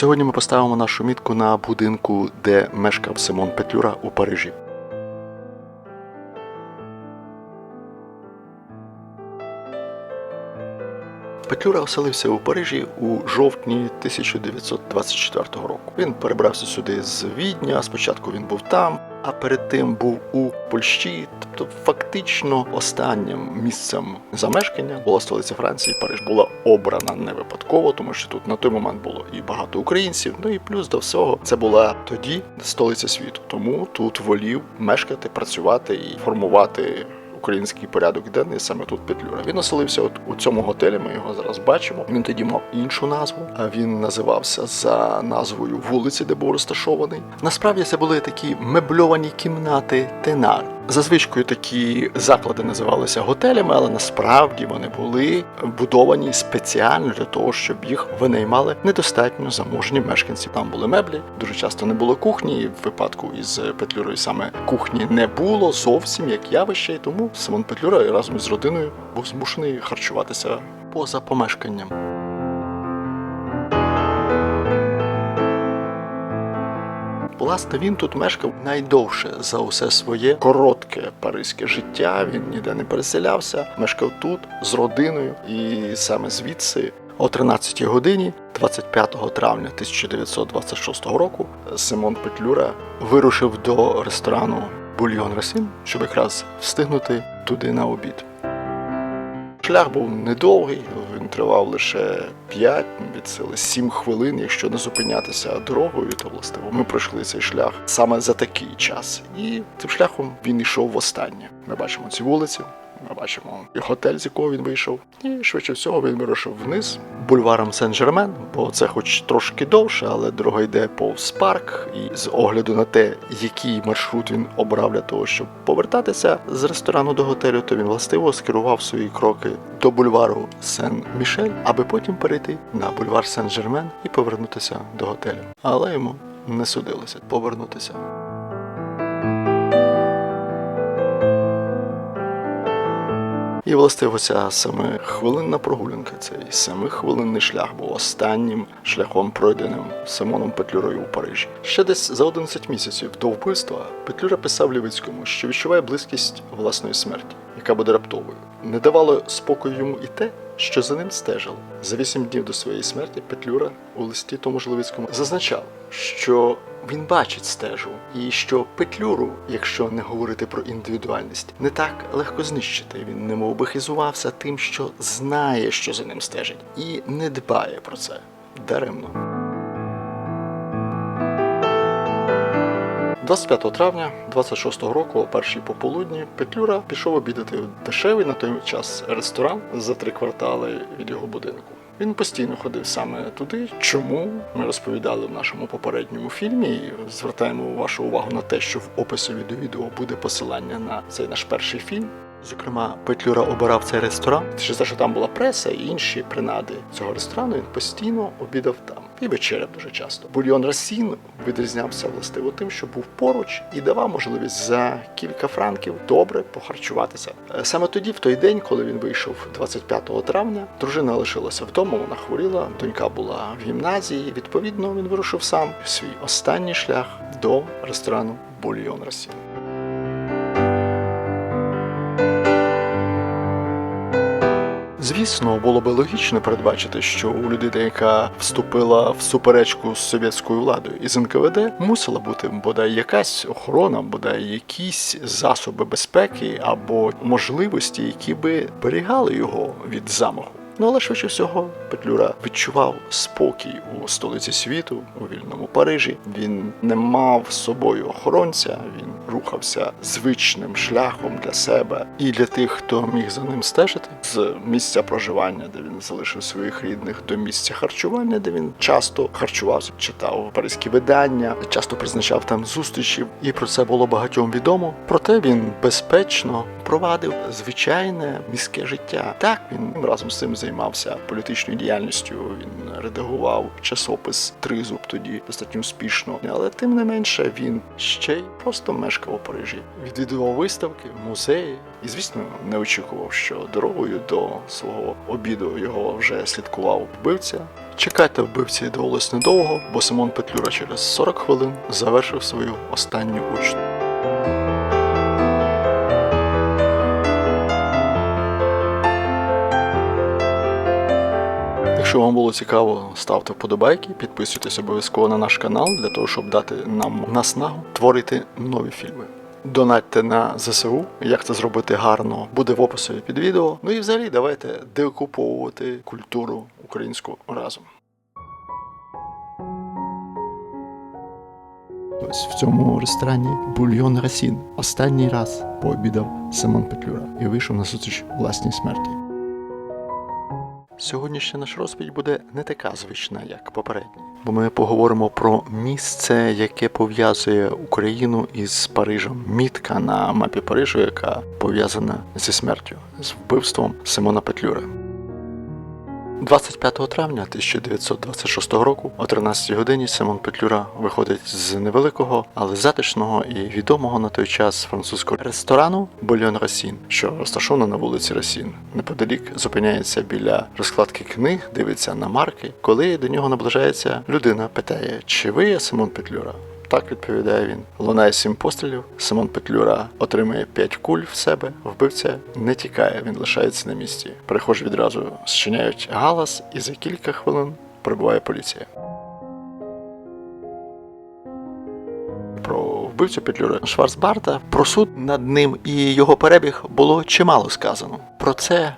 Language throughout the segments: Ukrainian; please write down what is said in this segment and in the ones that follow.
Сьогодні ми поставимо нашу мітку на будинку, де мешкав Симон Петлюра у Парижі. Петлюра оселився у Парижі у жовтні 1924 року. Він перебрався сюди з Відня. Спочатку він був там, а перед тим був у Польщі. Тобто, фактично, останнім місцем замешкання була столиця Франції. Париж була обрана не випадково, тому що тут на той момент було і багато українців. Ну і плюс до всього це була тоді столиця світу. Тому тут волів мешкати, працювати і формувати український порядок денний саме тут Петлюра. Він оселився от у цьому готелі. Ми його зараз бачимо. Він тоді мав іншу назву. А він називався за назвою вулиці, де був розташований. Насправді це були такі мебльовані кімнати Тенар. За звичкою такі заклади називалися готелями, але насправді вони були будовані спеціально для того, щоб їх винаймали недостатньо заможні мешканці. Там були меблі, дуже часто не було кухні. В випадку із Петлюрою саме кухні не було зовсім як явище, і тому Симон Петлюра разом із родиною був змушений харчуватися поза помешканням. Власне, він тут мешкав найдовше за усе своє коротке паризьке життя. Він ніде не переселявся, мешкав тут з родиною, і саме звідси, о 13 годині, 25 травня 1926 року, Симон Петлюра вирушив до ресторану Бульйон Расін, щоб якраз встигнути туди на обід. Шлях був недовгий, тривав лише 5, від сили 7 хвилин, якщо не зупинятися дорогою, то властиво ми пройшли цей шлях саме за такий час. І цим шляхом він йшов востаннє. Ми бачимо ці вулиці, ми бачимо і готель, з якого він вийшов. І швидше всього він вирушив вниз бульваром Сен-Жермен, бо це хоч трошки довше, але дорога йде повз парк. І з огляду на те, який маршрут він обрав для того, щоб повертатися з ресторану до готелю, то він властиво скерував свої кроки до бульвару Сен-Мішель, аби потім перейти на бульвар Сен-Жермен і повернутися до готелю. Але йому не судилося повернутися. І властиво ця семихвилинна прогулянка, цей семихвилинний шлях був останнім шляхом пройденим Симоном Петлюрою у Парижі. Ще десь за 11 місяців до вбивства Петлюра писав Лівицькому, що відчуває близькість власної смерті, яка буде раптовою. Не давало спокою йому і те, що за ним стежили. За вісім днів до своєї смерті Петлюра у листі тому ж Левицькому зазначав, що він бачить стежу, і що Петлюру, якщо не говорити про індивідуальність, не так легко знищити. Він немов би хизувався тим, що знає, що за ним стежить, і не дбає про це даремно. 25 травня 26-го року, о першій пополудні, Петлюра пішов обідати в дешевий на той час ресторан за три квартали від його будинку. Він постійно ходив саме туди. Чому ми розповідали в нашому попередньому фільмі? І звертаємо вашу увагу на те, що в описі до відео буде посилання на цей наш перший фільм. Зокрема, Петлюра обирав цей ресторан, через те, що там була преса і інші принади цього ресторану. Він постійно обідав там і вечеряв дуже часто. Бульйон Расін відрізнявся властиво тим, що був поруч і давав можливість за кілька франків добре похарчуватися. Е, Саме тоді, в той день, коли він вийшов 25 травня, дружина лишилася вдома, вона хворіла, донька була в гімназії. Відповідно, він вирушив сам свій останній шлях до ресторану Бульйон Расін. Звісно, було би логічно передбачити, що у людини, яка вступила в суперечку з совєтською владою із НКВД, мусила бути бодай якась охорона, бодай якісь засоби безпеки або можливості, які би берігали його від замаху. Ну але швидше всього Петлюра відчував спокій у столиці світу, у вільному Парижі. Він не мав з собою охоронця, він рухався звичним шляхом для себе і для тих, хто міг за ним стежити з місця проживання, де він залишив своїх рідних, до місця харчування, де він часто харчувався, читав паризькі видання, часто призначав там зустрічі, і про це було багатьом відомо. Проте він безпечно запровадив звичайне міське життя. Так він разом з цим займався політичною діяльністю. Він редагував часопис Тризуб тоді достатньо успішно, але тим не менше він ще й просто мешкав у Парижі. Відвідував виставки, музеї. І, звісно, не очікував, що дорогою до свого обіду його вже слідкував вбивця. Чекайте вбивці довелось недовго, бо Симон Петлюра через 40 хвилин завершив свою останню учту. Якщо вам було цікаво, ставте вподобайки, підписуйтесь обов'язково на наш канал для того, щоб дати нам наснагу творити нові фільми. Донатьте на ЗСУ, як це зробити гарно, буде в описі під відео. Ну і взагалі давайте деокуповувати культуру українську разом. Ось в цьому ресторані бульйон Расін останній раз пообідав Симон Петлюра і вийшов на зустріч власній смерті. Сьогоднішня наша розповідь буде не така звична, як попередня, бо ми поговоримо про місце, яке пов'язує Україну із Парижем. Мітка на мапі Парижу, яка пов'язана зі смертю, з вбивством Симона Петлюри. 25 травня 1926 року о 13 годині Симон Петлюра виходить з невеликого, але затишного і відомого на той час французького ресторану Бульйон Расін, що розташовано на вулиці Расін. Неподалік зупиняється біля розкладки книг, дивиться на марки. Коли до нього наближається людина, питає, чи ви є Симон Петлюра? Так відповідає він. Лунає сім пострілів. Симон Петлюра отримує п'ять куль в себе. Вбивця не тікає, він лишається на місці. Перехожі відразу зчиняють галас, і за кілька хвилин прибуває поліція. Про вбивцю Петлюри Шварцбарта, про суд над ним і його перебіг було чимало сказано. Про це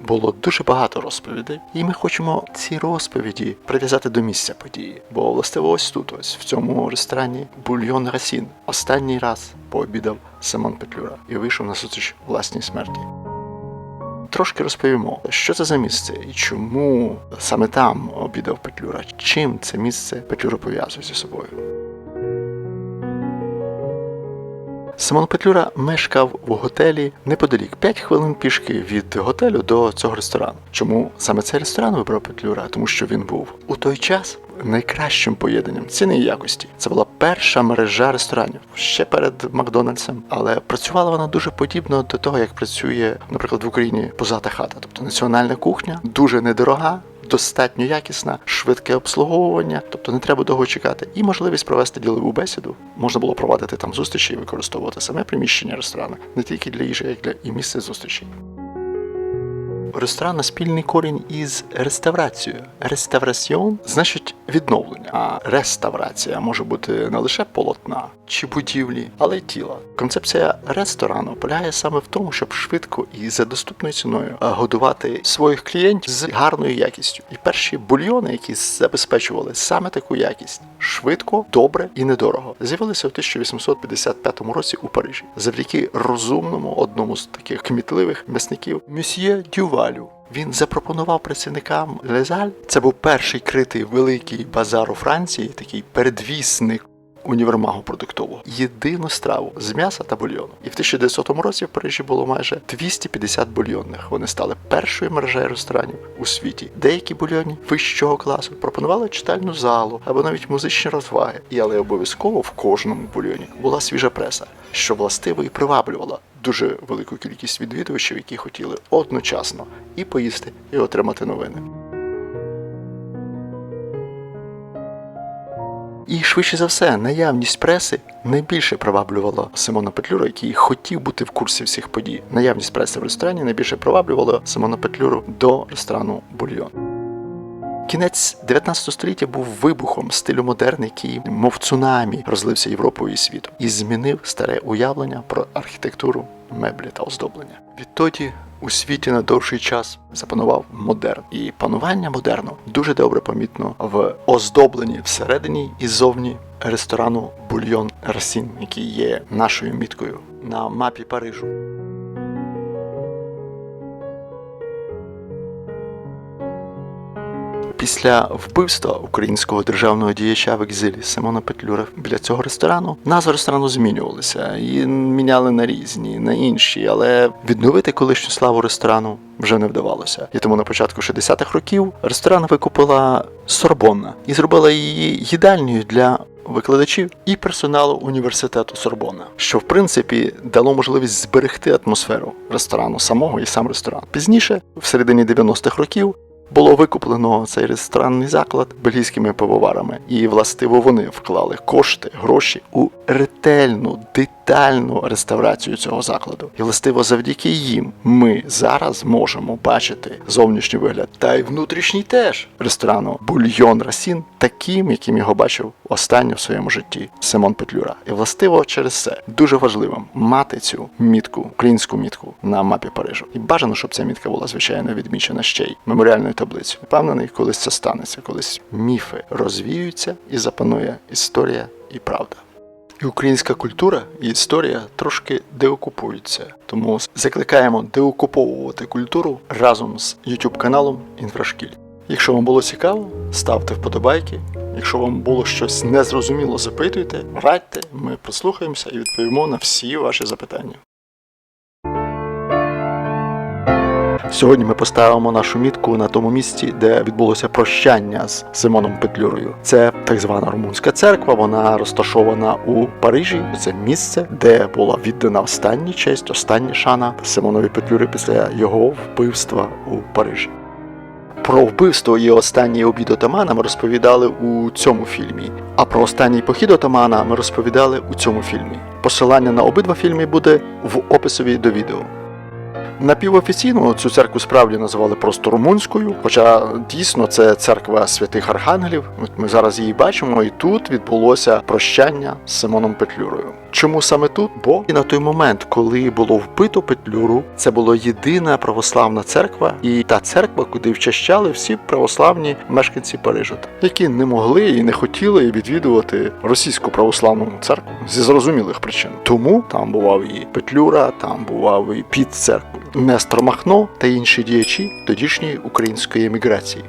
було дуже багато розповідей, і ми хочемо ці розповіді прив'язати до місця події. Бо властиво ось тут, ось в цьому ресторані бульйон Расін останній раз пообідав Симон Петлюра і вийшов на зустріч власній смерті. Трошки розповімо, що це за місце і чому саме там обідав Петлюра, чим це місце Петлюра пов'язує зі собою. Симон Петлюра мешкав в готелі неподалік 5 хвилин пішки від готелю до цього ресторану. Чому саме цей ресторан вибрав Петлюра? Тому що він був у той час найкращим поєднанням ціни і якості. Це була перша мережа ресторанів ще перед Макдональдсом, але працювала вона дуже подібно до того, як працює, наприклад, в Україні позата хата, тобто національна кухня, дуже недорога. Достатньо якісна, швидке обслуговування, тобто не треба довго чекати, і можливість провести ділову бесіду. Можна було проводити там зустрічі і використовувати саме приміщення ресторану, не тільки для їжі, а й для і місце зустрічей. Ресторан спільний корінь із реставрацією. Реставраціон значить відновлення, а реставрація може бути не лише полотна чи будівлі, але й тіла. Концепція ресторану полягає саме в тому, щоб швидко і за доступною ціною е, годувати своїх клієнтів з гарною якістю. І перші бульйони, які забезпечували саме таку якість, швидко, добре і недорого, з'явилися у 1855 році у Парижі завдяки розумному одному з таких кмітливих м'ясників Мюсьє Дювалю. Він запропонував працівникам Лезаль. Це був перший критий великий базар у Франції, такий передвісник універмагу продуктового. Єдину страву з м'яса та бульйону. І в 1900 році в Парижі було майже 250 бульйонних. Вони стали першою мережею ресторанів у світі. Деякі бульйоні вищого класу пропонували читальну залу або навіть музичні розваги. І але обов'язково в кожному бульйоні була свіжа преса, що властиво і приваблювала дуже велику кількість відвідувачів, які хотіли одночасно і поїсти, і отримати новини. І швидше за все, наявність преси найбільше приваблювала Симона Петлюра, який хотів бути в курсі всіх подій. Наявність преси в ресторані найбільше приваблювала Симона Петлюру до ресторану Бульйон. Кінець 19 століття був вибухом стилю модерн, який, мов цунамі, розлився Європою і світом і змінив старе уявлення про архітектуру, меблі та оздоблення. Відтоді у світі на довший час запанував модерн, і панування модерну дуже добре помітно в оздобленні всередині і зовні ресторану Бульйон Расін, який є нашою міткою на мапі Парижу. Після вбивства українського державного діяча в екзилі Симона Петлюра біля цього ресторану назви ресторану змінювалися і міняли на різні, на інші, але відновити колишню славу ресторану вже не вдавалося. І тому на початку 60-х років ресторан викупила Сорбонна і зробила її їдальнею для викладачів і персоналу університету Сорбона, що в принципі дало можливість зберегти атмосферу ресторану самого і сам ресторан. Пізніше, в середині 90-х років, було викуплено цей ресторанний заклад бельгійськими пивоварами, і властиво вони вклали кошти, гроші у ретельну, детальну реставрацію цього закладу. І властиво завдяки їм ми зараз можемо бачити зовнішній вигляд та й внутрішній теж ресторану Бульйон Расін таким, яким його бачив останнє в своєму житті Симон Петлюра. І властиво через це дуже важливим мати цю мітку, українську мітку на мапі Парижу. І бажано, щоб ця мітка була звичайно відмічена ще й меморіальною таблицею. Впевнений, колись це станеться, колись міфи розвіються і запанує історія і правда. І українська культура і історія трошки деокупуються. Тому закликаємо деокуповувати культуру разом з YouTube каналом Інфрашкіль. Якщо вам було цікаво, ставте вподобайки. Якщо вам було щось незрозуміло, запитуйте, радьте, ми послухаємося і відповімо на всі ваші запитання. Сьогодні ми поставимо нашу мітку на тому місці, де відбулося прощання з Симоном Петлюрою. Це так звана румунська церква. Вона розташована у Парижі. Це місце, де була віддана остання честь, остання шана Симонові Петлюри після його вбивства у Парижі. Про вбивство і останній обід отамана ми розповідали у цьому фільмі. А про останній похід отамана ми розповідали у цьому фільмі. Посилання на обидва фільми буде в описові до відео. Напівофіційно цю церкву справді називали просто румунською, хоча дійсно це церква святих архангелів. Ми зараз її бачимо, і тут відбулося прощання з Симоном Петлюрою. Чому саме тут? Бо і на той момент, коли було вбито Петлюру, це була єдина православна церква, і та церква, куди вчащали всі православні мешканці Парижа, які не могли і не хотіли відвідувати російську православну церкву зі зрозумілих причин. Тому там бував і Петлюра, там бував і під церквою Нестор Махно та інші діячі тодішньої української еміграції.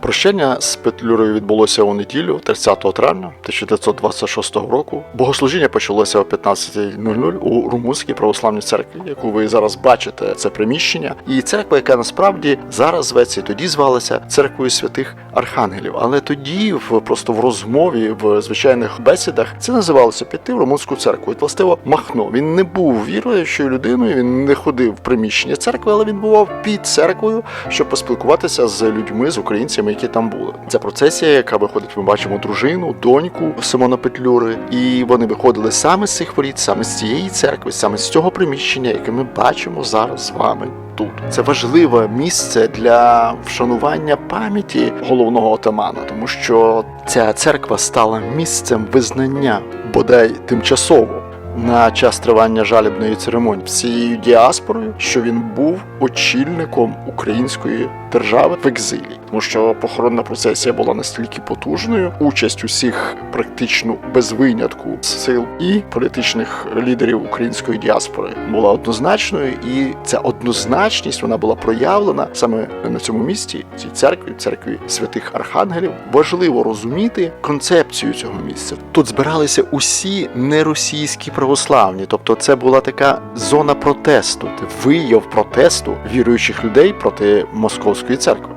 Прощання з Петлюрою відбулося у неділю, 30 травня 1926 року. Богослужіння почалося о 15.00 у Румунській православній церкві, яку ви зараз бачите, це приміщення. І церква, яка насправді зараз зветься тоді звалася церквою святих архангелів. Але тоді, в просто в розмові, в звичайних бесідах, це називалося піти в румунську церкву. Властиво Махно. Він не був віруючою людиною, він не ходив в приміщення церкви, але він бував під церквою, щоб поспілкуватися з людьми, з українцями, які там були. Це процесія, яка виходить. Ми бачимо дружину, доньку Симона Петлюри, і вони виходили саме з цих воріт, саме з цієї церкви, саме з цього приміщення, яке ми бачимо зараз з вами. Тут це важливе місце для вшанування пам'яті головного отамана, тому що ця церква стала місцем визнання, бодай тимчасово, на час тривання жалібної церемонії всією діаспорою, що він був очільником української держави в екзилі, тому що похоронна процесія була настільки потужною, участь усіх практично без винятку сил і політичних лідерів української діаспори була однозначною, і ця однозначність вона була проявлена саме на цьому місці, цій церкві, церкві святих архангелів. Важливо розуміти концепцію цього місця. Тут збиралися усі неросійські православні, тобто це була така зона протесту, вияв протесту віруючих людей проти московської церкви.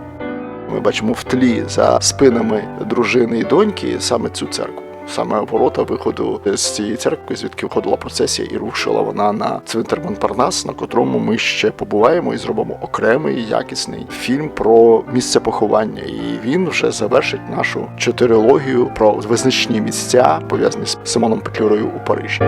Ми бачимо в тлі за спинами дружини і доньки саме цю церкву. Саме ворота виходу з цієї церкви, звідки входила процесія, і рушила вона на цвинтар Монпарнас, на котрому ми ще побуваємо і зробимо окремий якісний фільм про місце поховання. І він вже завершить нашу чотирилогію про визначні місця, пов'язані з Симоном Петлюрою у Парижі.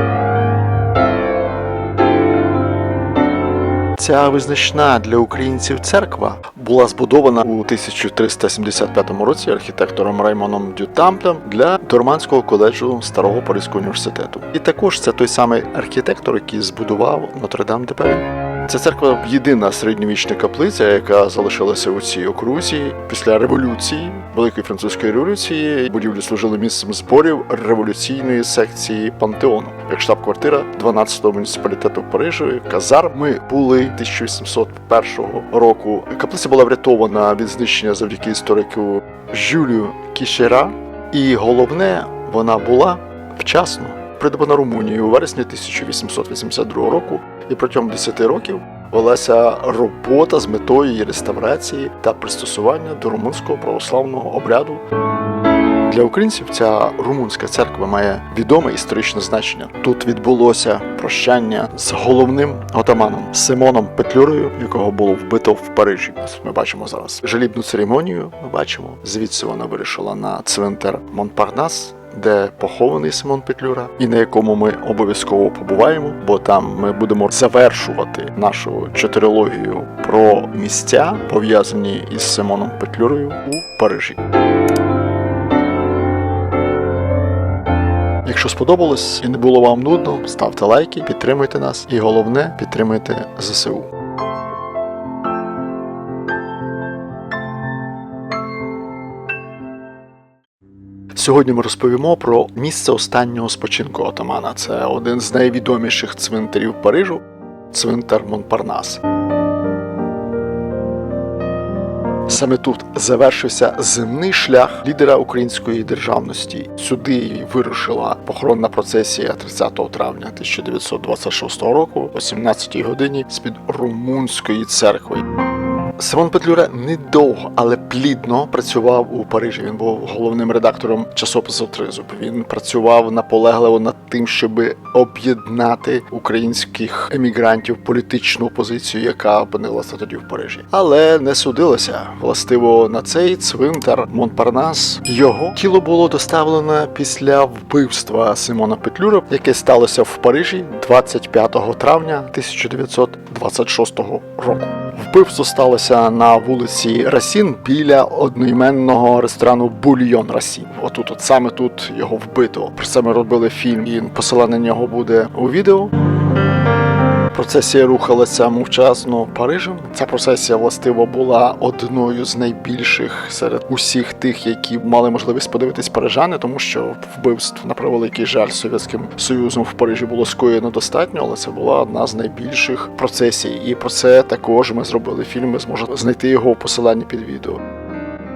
Ця визначна для українців церква була збудована у 1375 році архітектором Раймоном Дютамплем для Дорманського коледжу Старого Паризького університету. І також це той самий архітектор, який збудував Нотр-Дам де Парі. Ця церква єдина середньовічна каплиця, яка залишилася у цій окрузі після революції, Великої французької революції. Будівлі служили місцем зборів революційної секції пантеону, як штаб-квартира 12-го муніципалітету в Парижі. Казар. Ми були 1801 року. Каплиця була врятована від знищення завдяки історику Жюлю Кішера. І головне, вона була вчасно придбана Румунією у вересні 1882 року, і протягом 10 років велася робота з метою її реставрації та пристосування до румунського православного обряду. Для українців ця румунська церква має відоме історичне значення. Тут відбулося прощання з головним отаманом Симоном Петлюрою, якого було вбито в Парижі. Ми бачимо зараз жалібну церемонію. Ми бачимо звідси вона вирішила на цвинтар Монпарнас. Де похований Симон Петлюра, і на якому ми обов'язково побуваємо, бо там ми будемо завершувати нашу чотирилогію про місця, пов'язані із Симоном Петлюрою у Парижі. Якщо сподобалось і не було вам нудно, ставте лайки, підтримуйте нас і головне підтримуйте ЗСУ. Сьогодні ми розповімо про місце останнього спочинку отамана. Це один з найвідоміших цвинтарів Парижу цвинтар Монпарнас. Саме тут завершився земний шлях лідера української державності. Сюди вирушила похоронна процесія 30 травня 1926 року о 17 годині з-під румунської церкви. Симон Петлюра недовго, але плідно працював у Парижі. Він був головним редактором часопису Тризуб. Він працював наполегливо над тим, щоб об'єднати українських емігрантів політичну опозицію, яка опинилася тоді в Парижі. Але не судилося. Властиво на цей цвинтар Монпарнас його тіло було доставлено після вбивства Симона Петлюра, яке сталося в Парижі 25 травня 1926 року. Вбивство сталося на вулиці Расін біля одноіменного ресторану Бульйон Расін. Отут, от саме тут його вбито. Про це ми робили фільм, і посилання на нього буде у відео. Процесія рухалася мовчазно Парижем. Ця процесія властиво була одною з найбільших серед усіх тих, які мали можливість подивитись парижани, тому що вбивств на превеликий жаль совєтським союзом в Парижі було скоєно достатньо, але це була одна з найбільших процесій. І про це також ми зробили фільм. Ви зможете знайти його у посиланні під відео.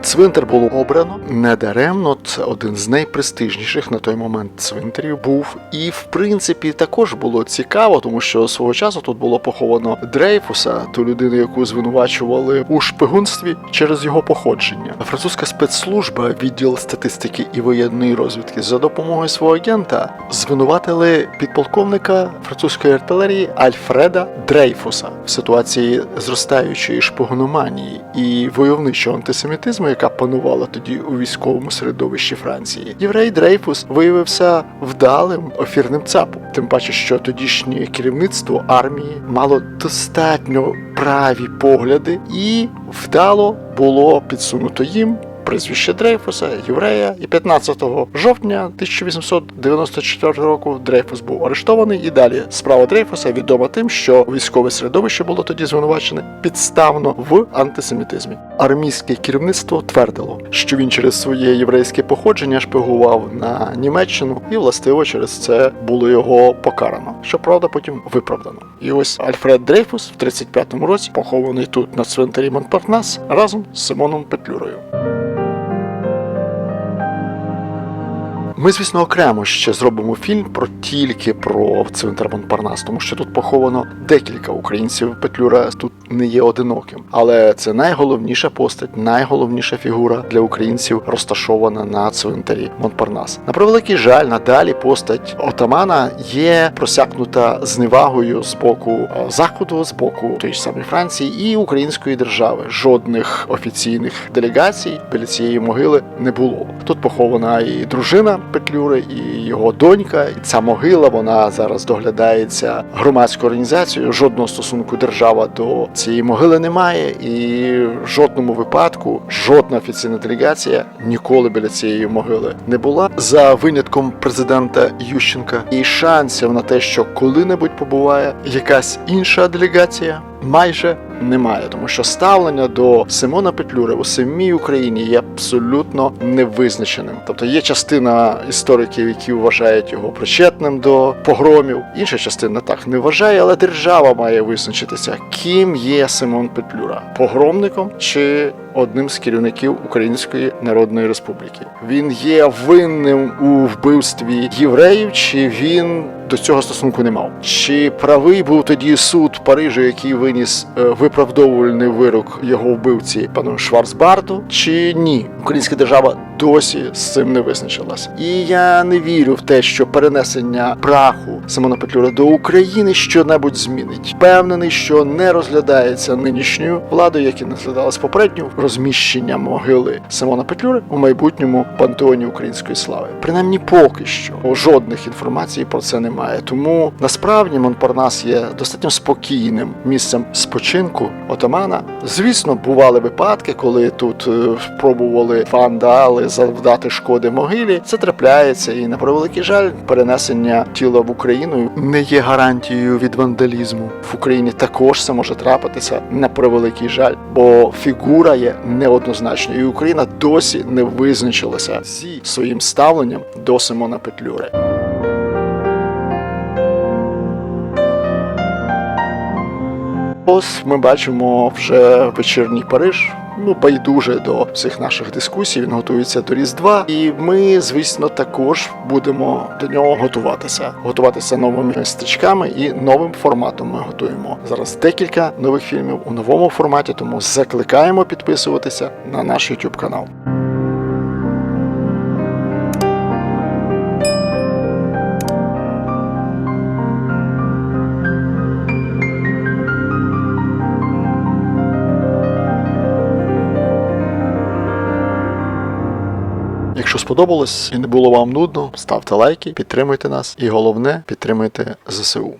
Цвинтар було обрано недаремно. Це один з найпрестижніших на той момент цвинтарів був. І в принципі також було цікаво, тому що свого часу тут було поховано Дрейфуса, ту людину, яку звинувачували у шпигунстві через його походження. Французька спецслужба, відділ статистики і воєнної розвідки за допомогою свого агента звинуватили підполковника французької артилерії Альфреда Дрейфуса в ситуації зростаючої шпигономанії і войовничого антисемітизму, яка панувала тоді у військовому середовищі Франції. Єврей Дрейфус виявився вдалим офірним цапом. Тим паче, що тодішнє керівництво армії мало достатньо праві погляди, і вдало було підсунуто їм. Прізвище Дрейфуса, єврея, і 15 жовтня 1894 року Дрейфус був арештований. І далі справа Дрейфуса відома тим, що військове середовище було тоді звинувачене підставно в антисемітизмі. Армійське керівництво твердило, що він через своє єврейське походження шпигував на Німеччину, і властиво через це було його покарано. Щоправда, потім виправдано. І ось Альфред Дрейфус в 35-му році похований тут на цвинтарі Монпарнас разом з Симоном Петлюрою. Ми, звісно, окремо ще зробимо фільм про тільки про цвинтар Монпарнас, тому що тут поховано декілька українців. Петлюра тут не є одиноким, але це найголовніша постать, найголовніша фігура для українців, розташована на цвинтарі Монпарнас. На превеликий жаль, надалі постать отамана є просякнута зневагою з боку е, заходу, з боку тієї ж самої Франції і української держави. Жодних офіційних делегацій біля цієї могили не було. Тут похована і дружина Петлюри і його донька. І ця могила вона зараз доглядається громадською організацією. Жодного стосунку держава до цієї могили немає, і в жодному випадку жодна офіційна делегація ніколи біля цієї могили не була за винятком президента Ющенка. І шансів на те, що коли-небудь побуває якась інша делегація, майже немає, тому що ставлення до Симона Петлюри у самій Україні є абсолютно невизначеним. Тобто є частина істориків, які вважають його причетним до погромів, інша частина так не вважає, але держава має визначитися, ким є Симон Петлюра погромником чи одним з керівників Української Народної Республіки. Він є винним у вбивстві євреїв, чи він до цього стосунку не мав? Чи правий був тоді суд Парижу, який виніс е, виправдовувальний вирок його вбивці пану Шварцбарту, чи ні? Українська держава досі з цим не визначилась. І я не вірю в те, що перенесення праху Симона Петлюра до України що-небудь змінить. Впевнений, що не розглядається нинішньою владою, як і не розглядалась попередньо розміщення могили Симона Петлюри у майбутньому пантеоні української слави. Принаймні, поки що жодних інформацій про це немає. Тому насправді Монпарнас є достатньо спокійним місцем спочинку отамана. Звісно, бували випадки, коли тут е, пробували вандали завдати шкоди могилі. Це трапляється, і на превеликий жаль, перенесення тіла в Україну не є гарантією від вандалізму. В Україні також це може трапитися на превеликий жаль, бо фігура є неоднозначною, і Україна досі не визначилася зі своїм ставленням до Симона Петлюри. Ось ми бачимо вже вечірній Париж. Ну, байдуже до всіх наших дискусій. Він готується до Різдва, і ми, звісно, також будемо до нього готуватися. Готуватися новими стрічками і новим форматом. Ми готуємо зараз декілька нових фільмів у новому форматі. Тому закликаємо підписуватися на наш YouTube канал. Сподобалось і не було вам нудно, ставте лайки, підтримуйте нас, і головне підтримуйте ЗСУ.